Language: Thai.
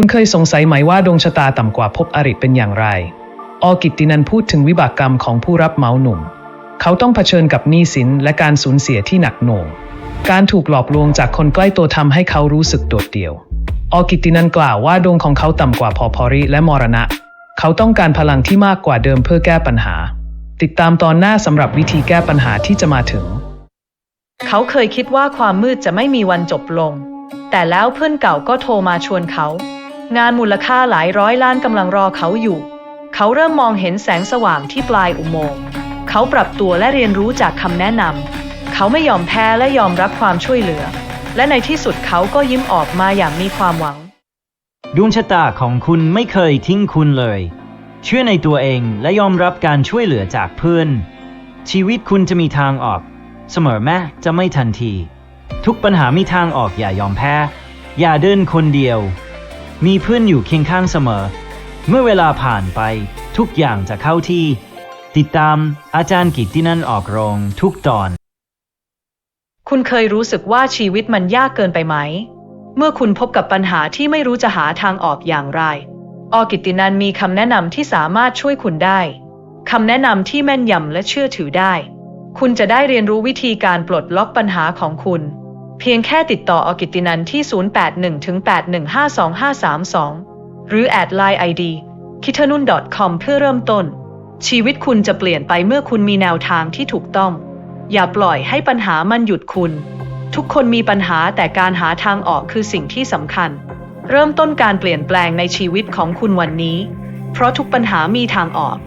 คุณเคยสงสัยไหมว่าดวงชะตาต่ำกว่าภพอริเป็นอย่างไร ออกิตตินันพูดถึงวิบากกรรมของผู้รับเหมาหนุ่ม เขาต้องเผชิญกับหนี้สินและการสูญเสียที่หนักหน่วง การถูกหลอกลวงจากคนใกล้ตัวทำให้เขารู้สึกโดดเดี่ยว ออกิตตินันกล่าวว่าดวงของเขาต่ำกว่าพอพอริและมรณะ เขาต้องการพลังที่มากกว่าเดิมเพื่อแก้ปัญหา ติดตามตอนหน้าสำหรับวิธีแก้ปัญหาที่จะมาถึง เขาเคยคิดว่าความมืดจะไม่มีวันจบลง แต่แล้วเพื่อนเก่าก็โทรมาชวนเขา งานมูลค่าหลายร้อยล้านกำลังรอเขาอยู่ เขาเริ่มมองเห็นแสงสว่างที่ปลายอุโมงค์ เขาปรับตัวและเรียนรู้จากคำแนะนำ เขาไม่ยอมแพ้และยอมรับความช่วยเหลือ และในที่สุดเขาก็ยิ้มออกมาอย่างมีความหวัง ดวงชะตาของคุณไม่เคยทิ้งคุณเลย เชื่อในตัวเองและยอมรับการช่วยเหลือจากเพื่อน ชีวิตคุณจะมีทางออก เสมอแม้จะไม่ทันที ทุกปัญหามีทางออกอย่ายอมแพ้ อย่าเดินคนเดียว มีเพื่อนอยู่เคียงข้างเสมอ เมื่อเวลาผ่านไปทุกอย่างจะเข้าที่ ติดตามอาจารย์กิตตินันออกโรงทุกตอน คุณเคยรู้สึกว่าชีวิตมันยากเกินไปไหม เมื่อคุณพบกับปัญหาที่ไม่รู้จะหาทางออกอย่างไร ออกิตตินันมีคำแนะนำที่สามารถช่วยคุณได้คำแนะนำที่แม่นยำและเชื่อถือได้ คุณจะได้เรียนรู้วิธีการปลดล็อกปัญหาของคุณ เพียงแค่ติดต่อออกิตินันที่ 0818152532 หรือแอดไลน์ ID k i t t e n u n com เพื่อเริ่มต้น ชีวิตคุณจะเปลี่ยนไปเมื่อคุณมีแนวทางที่ถูกต้อง อย่าปล่อยให้ปัญหามันหยุดคุณ ทุกคนมีปัญหาแต่การหาทางออกคือสิ่งที่สำคัญ เริ่มต้นการเปลี่ยนแปลงในชีวิตของคุณวันนี้ เพราะทุกปัญหามีทางออก